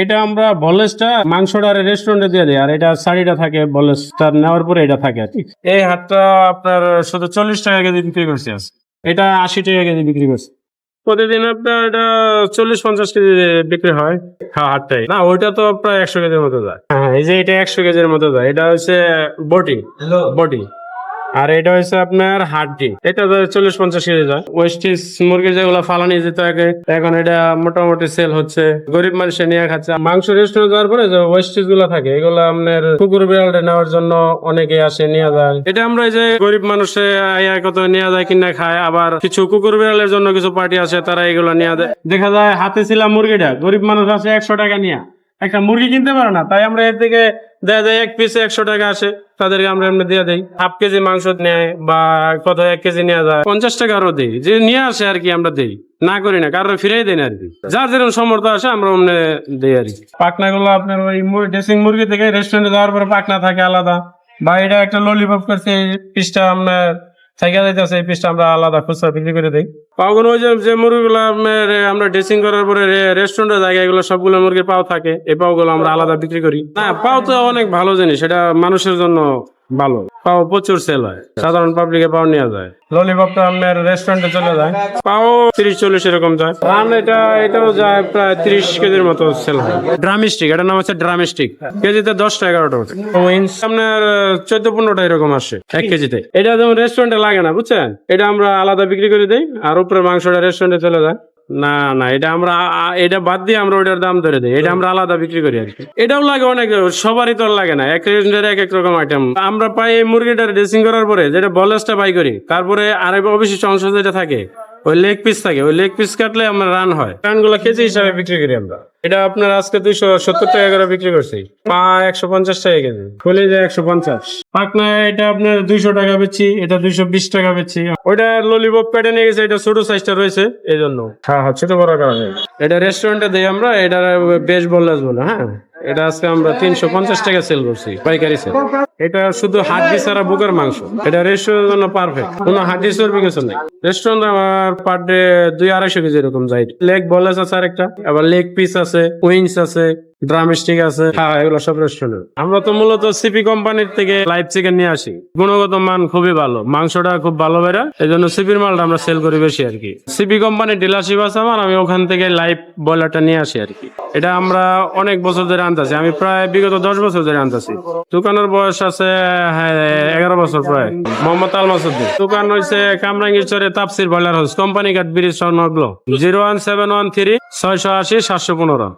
এটা আমরা বলেসটা মাংসটা রেস্টুরেন্টে দিয়ে দিই আর এটা শাড়িটা থাকে বলেসটা নেওয়ার পরে এটা থাকে আর কি। এই হাটটা আপনার শুধু চল্লিশ টাকা কেজি বিক্রি করছি আজ এটা আশি টাকা কেজি বিক্রি করছি। প্রতিদিন আপনার এটা চল্লিশ পঞ্চাশ কেজি বিক্রি হয় হ্যাঁ হাটটাই। না ওইটা তো প্রায় একশো কেজির মতো যায়। হ্যাঁ এই যে এটা একশো কেজির মতো যায় এটা হচ্ছে বটি বটি আর এটা হচ্ছে আপনার হাড্ডি এটা চল্লিশ পঞ্চাশ কেজি যায় ওয়েস্টিজ মুরগি যেগুলো ফালানি যেত আগে, এখন এটা মোটামুটি সেল হচ্ছে। গরিব মানুষে নিয়ে খাচ্ছে। মাংস রেস্টুরেন্ট যাওয়ার পরে যে ওয়েস্টিজগুলো থাকে, এগুলো আপনার কুকুর বিড়ালটা নেওয়ার জন্য অনেকে আসে, নিয়ে যায়। এটা আমরা এই যে গরিব মানুষে কত নিয়ে যায়, কিনা খায়, আবার কিছু কুকুর বিড়ালের জন্য কিছু পার্টি আছে তারা এগুলো নিয়ে যায়। দেখা যায় হাতে ছিল মুরগিটা, গরিব মানুষ আছে একশো টাকা নিয়ে। একটা মুরগি কিনতে পারে না, তাই আমরা এর থেকে দেয়া যায় এক পিসে একশো টাকা আসে। তাদেরকে আমরা এমনি দিয়ে দেই। হাফ কেজি মাংস নেয় বা কত এক কেজি নেওয়া যায়। পঞ্চাশ টাকা আরও দিই। যে নিয়ে আসে আর কি আমরা দিই। না করি না কারও ফিরাই দেন আর কি। যার যেরকম সমর্থ আসে, আমরা অমনে দিই আর কি। পাকনা গুলো আপনার ওই ড্রেসিং মুরগি থেকে রেস্টুরেন্টে যাওয়ার পরে পাকনা থাকে আলাদা। বা এটা একটা ললিপপ করছে পিসটা আপনার থাইকা যাইতেছে এই পিসটা আমরা আলাদা খুচরা বিক্রি করে দিই। পাওগুলো ওই যে যে মুরগিগুলো আমরা ড্রেসিং করার পরে রেস্টুরেন্টের জায়গায় এগুলো সবগুলো মুরগির পাও থাকে, এই পাওগুলো আমরা আলাদা বিক্রি করি। না, পাও তো অনেক ভালো জিনিস, এটা মানুষের জন্য ভালো। পাও প্রচুর সেল হয়। সাধারণ পাবলিকে পাও নেওয়া যায়। ললিপপটা আপনার রেস্টুরেন্টে চলে যায়। পাও তিরিশ, চল্লিশ এরকম যায়। রান এটা, এটাও যায় প্রায় তিরিশ কেজির মতো সেল হয়। ড্রামিস্টিক এটার নাম হচ্ছে ড্রামিস্টিক কেজিতে দশ টাকা এগারোটা ওঠে আপনার, চোদ্দ, পনেরোটা এরকম আসে এক কেজিতে। এটা যেমন রেস্টুরেন্টে লাগে না, বুঝছেন? এটা আমরা আলাদা বিক্রি করে দিই, আর উপরে মাংসটা রেস্টুরেন্টে চলে যায়। না না এটা আমরা এটা বাদ দিয়ে আমরা ওইটার দাম ধরে দিই। এটা আমরা আলাদা বিক্রি করি আর কি। এটাও লাগে অনেক সবারই তো লাগে না। এক এক এক রকম আইটেম আমরা পাই এই মুরগিটা ড্রেসিং করার পরে যেটা বলেসটা বাই করি তারপরে আর অবশিষ্ট অংশ যেটা থাকে ওই লেগ পিস থাকে। ওই লেগ পিস কাটলে আমরা রান হয়। রানগুলো কেজি হিসাবে বিক্রি করি আমরা। এটা আপনার আজকে দুইশো সত্তর টাকা করে বিক্রি করছি। পা একশো পঞ্চাশ টাকা কেজি। খুলে যায় একশো পঞ্চাশ। পাকনা এটা আপনার দুইশো টাকা বেচছি এটা দুইশো বিশ টাকা বেচছি। ওইটা ললিপপ প্যাটে নিয়ে গেছে এটা ছোট সাইজটা রয়েছে এই জন্য হ্যাঁ হ্যাঁ ছোট বড় কারণে। এটা রেস্টুরেন্টে দিই আমরা এটা বেশ বললাস বলে হ্যাঁ? এটা আজকে আমরা তিনশো পঞ্চাশ টাকা সেল করছি পাইকারি সেল এটা শুধু হাড্ডি ছাড়া বুকের মাংস। এটা রেস্টুরেন্টের জন্য পারফেক্ট কোনো হাড্ডি চর্বি কিছু নেই। রেস্টুরেন্ট আমার পার ডে দুই আড়াইশো কেজি এরকম যাই লেগ বলেস আছে আরেকটা। আবার লেগ পিস আছে উইংস আছে ড্রাম স্টিক আছে। হ্যাঁ এগুলো সব রেস্টুরেন্ট আমরা তো মূলত সিপি কোম্পানির থেকে লাইভ চিকেন নিয়ে আসি। গুণগত মান খুবই ভালো। মাংসটা খুব ভালো বেড়া। এই জন্য সিপির মালটা আমরা সেল করি বেশি আর কি। সিপি কোম্পানির ডিলারশিপ আছে আমার। আমি ওখান থেকে লাইভ ব্রয়লারটা নিয়ে আসি আর কি। এটা আমরা অনেক বছর ধরে আনতেছি। আমি প্রায় বিগত দশ বছর ধরে আনতেছি। দোকানের বয়স আছে হ্যাঁ এগারো বছর প্রায়। মোহাম্মদ আল মাসুদ্দিন দোকান হয়েছে কামরাঙ্গীর চরে তাপসির ব্রয়লার হাউস, কোম্পানি গাট ব্রিজ সংলগ্ন zero one seven one three, ছয়শো আশি, সাতশো পনেরো।